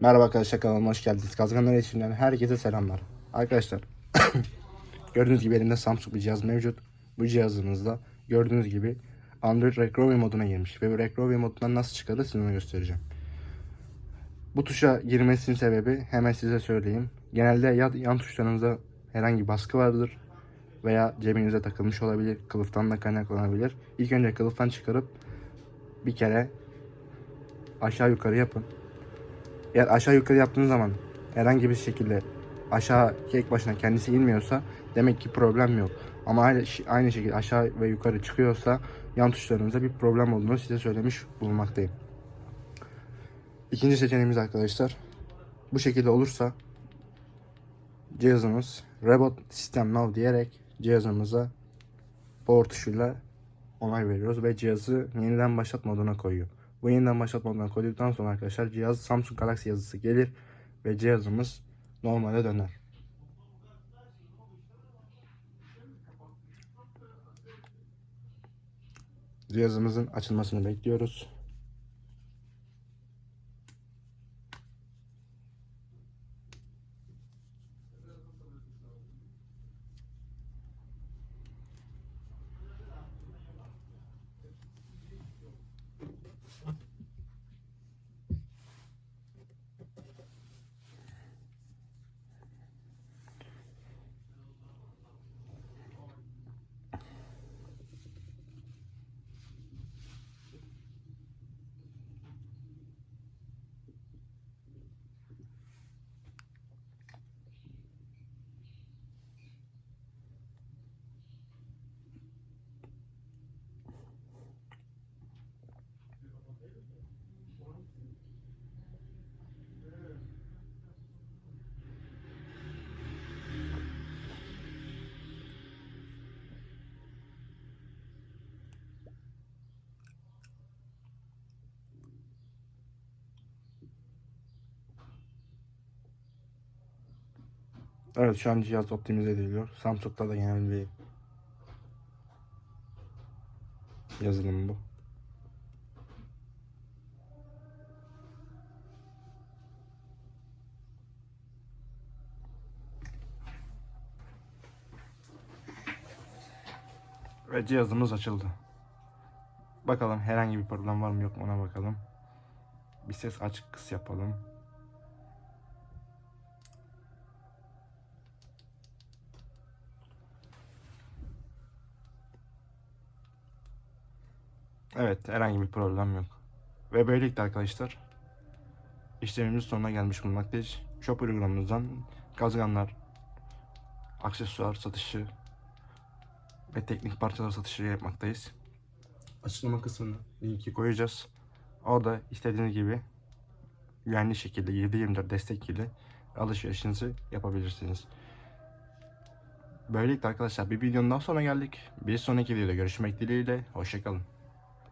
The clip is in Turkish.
Merhaba arkadaşlar kanalıma hoş geldiniz. Kazganlar eşinden herkese selamlar. Arkadaşlar gördüğünüz gibi elimde Samsung bir cihaz mevcut. Bu cihazımızda gördüğünüz gibi Android Recovery moduna girmiş. Ve bu Recovery modundan nasıl çıkarılır size onu göstereceğim. Bu tuşa girmesinin sebebi hemen size söyleyeyim. Genelde ya yan tuşlarınızda herhangi baskı vardır veya cebinize takılmış olabilir. Kılıftan da kaynaklanabilir. İlk önce kılıftan çıkarıp bir kere aşağı yukarı yapın. Eğer aşağı yukarı yaptığınız zaman herhangi bir şekilde aşağı tek başına kendisi inmiyorsa demek ki problem yok. Ama aynı, şekilde aşağı ve yukarı çıkıyorsa yan tuşlarınızda bir problem olduğunu size söylemiş bulunmaktayım. İkinci seçeneğimiz arkadaşlar bu şekilde olursa cihazımız Reboot System Now diyerek cihazımıza power tuşuyla onay veriyoruz ve cihazı yeniden başlat moduna koyuyor. Bu yeniden başlat moduna koyduktan sonra arkadaşlar cihaz Samsung Galaxy yazısı gelir ve cihazımız normale döner. Cihazımızın açılmasını bekliyoruz. Evet şu an cihaz optimize ediliyor. Samsung'da da genel bir yazılım bu. Ve cihazımız açıldı. Bakalım herhangi bir problem var mı yok mu ona bakalım. Bir ses açık kıs yapalım. Evet herhangi bir problem yok. Ve böylelikle arkadaşlar işlemimiz sonuna gelmiş bulunmaktayız. Shop uygulamamızdan gazganlar, aksesuar satışı ve teknik parçalar satışı yapmaktayız. Açıklama kısmına linki koyacağız. Orada istediğiniz gibi güvenli şekilde 7-24 destek alışverişinizi yapabilirsiniz. Böylelikle arkadaşlar bir videonun daha sonra geldik. Bir sonraki videoda görüşmek dileğiyle. Hoşçakalın.